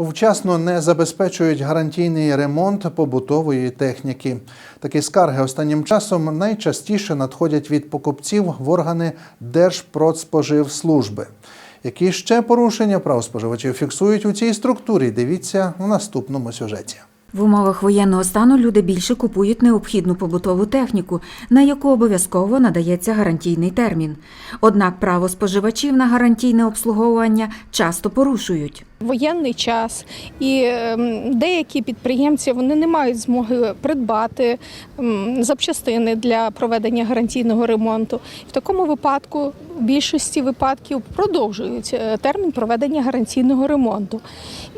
Вчасно не забезпечують гарантійний ремонт побутової техніки. Такі скарги останнім часом найчастіше надходять від покупців в органи Держпродспоживслужби. Які ще порушення прав споживачів фіксують у цій структурі? Дивіться у наступному сюжеті. В умовах воєнного стану люди більше купують необхідну побутову техніку, на яку обов'язково надається гарантійний термін. Однак право споживачів на гарантійне обслуговування часто порушують. воєнний час, і ем, деякі підприємці вони не мають змоги придбати ем, запчастини для проведення гарантійного ремонту. В такому випадку більшості випадків продовжують е, термін проведення гарантійного ремонту.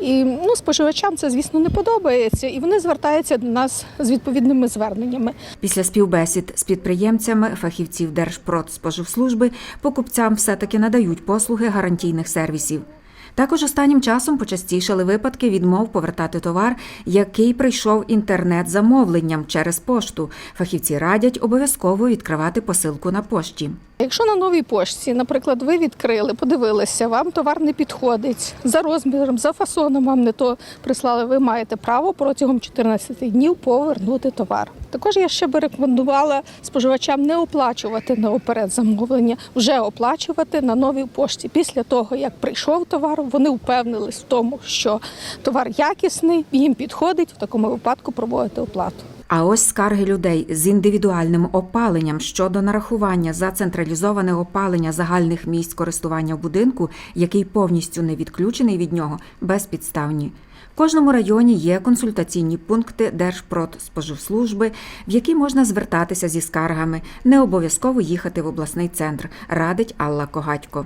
І ну, споживачам це, звісно, не подобається, і вони звертаються до нас з відповідними зверненнями. Після співбесід з підприємцями фахівців Держпродспоживслужби покупцям все-таки надають послуги гарантійних сервісів. Також останнім часом почастішали випадки відмов повертати товар, який прийшов інтернет-замовленням через пошту. Фахівці радять обов'язково відкривати посилку на пошті. Якщо на новій пошті, наприклад, ви відкрили, подивилися, вам товар не підходить за розміром, за фасоном вам не то прислали, ви маєте право протягом 14 днів повернути товар. Також я ще би рекомендувала споживачам не оплачувати наоперед замовлення, вже оплачувати на новій пошті. Після того, як прийшов товар, вони впевнились в тому, що товар якісний, їм підходить. В такому випадку проводити оплату. А ось скарги людей з індивідуальним опаленням щодо нарахування за централізоване опалення загальних місць користування в будинку, який повністю не відключений від нього, безпідставні. В кожному районі є консультаційні пункти Держпродспоживслужби, в які можна звертатися зі скаргами. Не обов'язково їхати в обласний центр, радить Алла Когатько.